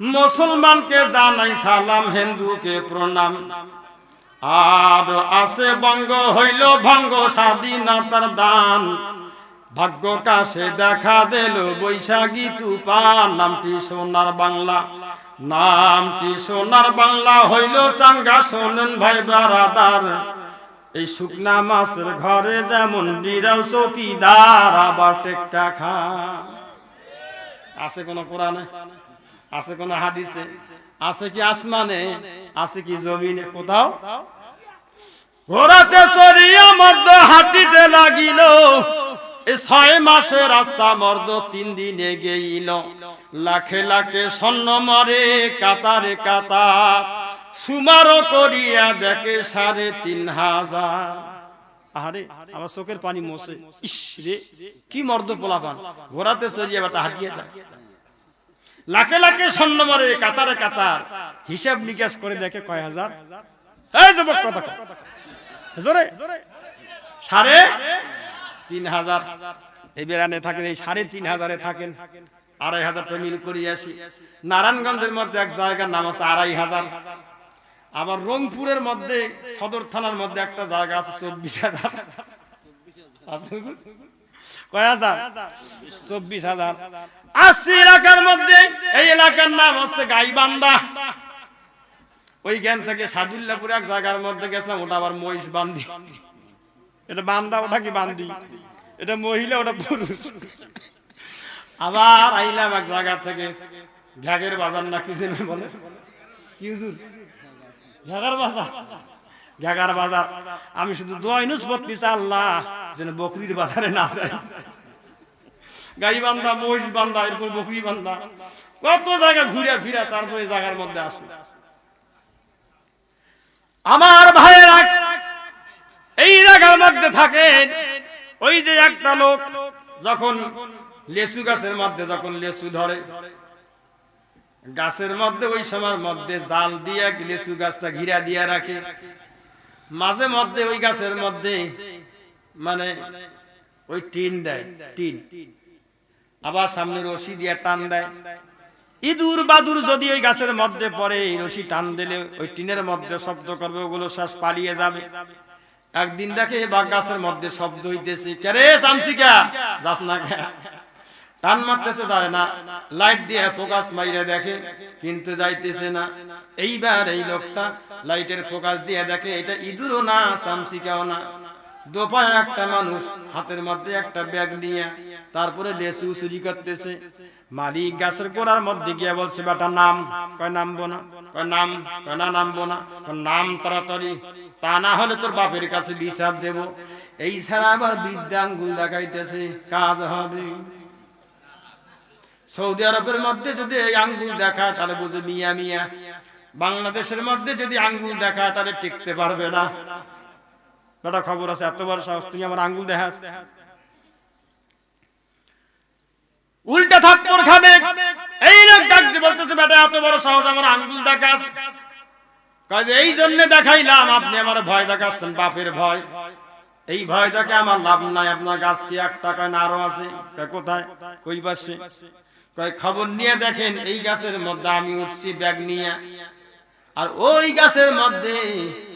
মুসলমানকে জানাই সালাম, হিন্দুকে প্রণাম। আর আছে বঙ্গ হইল ভঙ্গ, স্বাধীনতার দান। ভাগ্য কাছে দেখা দিল বৈশাখী তুফান। নামটি সোনার বাংলা। নামটি সোনার বাংলা হইল চাঙ্গা, শোনেন ভাই বারাদার। এই শুকনা মাছের ঘরে যেমন বিড়াল চৌকিদার, আবার টেক্কা খা আছে কোন কোরআনে? আছে কোন হাদিসে? আছে কি আসমানে? আছে কি জমিনে? কোথাও? ঘোরাতে সরিয়া মর্দ হাঁটিতে লাগিল। ছয় মাসে রাস্তা মর্দ তিন দিনে গেইল। লাখে লাখে স্বর্ণ মরে, কাতারে কাতার। সুমারো করিয়া দেখে সাড়ে তিন হাজার। আরে আমার চোখের পানি মোছে ইস কি মর্দ পোলাপান। ঘোরাতে চড়িয়ে বেটা হাঁটিয়ে যায়। লাখে লাখে স্বর্ণ মরে, কাতারে কাতার। হিসাব নিকাশ করে দেখে কয় হাজার? এই যুবক সাড়ে তিন হাজার। এই থাকেন, এই সাড়ে তিন হাজারে থাকেন। আড়াই হাজার তো মিল করি আসি। নারায়ণগঞ্জের মধ্যে এক জায়গার নাম আছে আড়াই হাজার। আবার রংপুরের মধ্যে, সদর থানার মধ্যে একটা জায়গা আছে চব্বিশ হুজুর? কয় হাজার? চব্বিশ হাজার। আশি এলাকার মধ্যে এই এলাকার নাম হচ্ছে গাইবান্ধা। ওই জ্ঞান থেকে সাদুল্লাপুর এক জায়গার মধ্যে গেছিলাম ওটা আবার মহিষ বান্ধি এটা বান্দা ওটা কি বান্ধি এটা মহিলা ওটা পুরুষ। আবার আইলাম এক জায়গা থেকে। ঘ্যাগের বাজার না কি বলে? কি হুজুর? ঘ্যাগার বাজার? ঘ্যাগার বাজার। আমি শুধু দোয়াইনুস বত্রিশ আল্লাহ যেন বকরির বাজারে না যায়। গাই বান্ধা মহিষ বান্ধা এরপর বকরি বান্ধা কত জায়গা ঘুরে ফিরে তারপরে জায়গার মধ্যে আসলো। আমার ভাইয়েরা, এই জায়গার মধ্যে থাকেন, ওই যে একটা লোক যখন লেসু গাছের মধ্যে, যখন লেসু ধরে, গাছের মধ্যে ওই সময়ের মধ্যে জাল দিয়ে লেসু গাছটা ঘিরা দিয়ে রাখে। মাঝে মধ্যে ওই গাছের মধ্যে মানে ওই টিন দেয়, টিন। আবার সামনে রশি দিয়ে টান দেয়। ইঁদুর বাদুর যদি ওই গাছের মধ্যে পড়ে রশি টান দিলে ওই টিনের মধ্যে শব্দ করবে, ওগুলো শ্বাস পালিয়ে যাবে। একদিন দেখে বাঘ গাছের মধ্যে শব্দ হইতেছে কেরে চামচিকা যাস না টান মারতেছে যায় না, লাইট দিয়ে ফোকাস মাইরে দেখে, কিন্তু যাইতেছে না। এইবার এই লোকটা লাইটের ফোকাস দিয়ে দেখে, এটা ইঁদুরও না চামচিকাও না। দোপায় একটা মানুষ, হাতের মধ্যে একটা ব্যাগ নিয়ে, তারপরে লেসু চুরি করতেছে। মালিক গাছের গোড়ার মধ্যে গিয়ে বলছে, বেটা, নাম। কয়, নামবো না। কয়, নাম। কয়, না, নামবো না। নাম তাড়াতাড়ি। তা না হলে তোর বাপের কাছে বিচার দেব। এই ছাড়া আবার বৃদ্ধা দেখাইতেছে, কাজ হবে। সৌদি আরবের মধ্যে যদি এই আঙ্গুল দেখায়, তাহলে বুঝে মিয়া মিয়া। বাংলাদেশের মধ্যে যদি আঙ্গুল দেখায়, তাহলে টিকতে পারবে না। বেটা খবর আছে, এত বড় সাহস, তুই আমার আঙ্গুল দেখাস? উল্টা থাপ্পড় খাবে। এই লোক ডাকতে বলতেছে, বেটা, এত বড় সাহস, আমার আঙ্গুল দেখাস? কাজে এই জন্য দেখাইলাম, আপনি আমার ভয় দেখাচ্ছেন, বাপের ভয়। এই ভয় দেখে আমার লাভ নাই, আপনার গাছ কি এক টাকায় না আরও আছে? কোথায়? কই পাশে? কয়, খবর নিয়ে দেখেন, এই গাছের মধ্যে আমি উঠছি ব্যাগ নিয়ে। আর ওই গাছের মধ্যে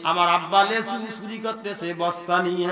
আমার আব্বা লেসু চুরি করতেছে বস্তা নিয়ে।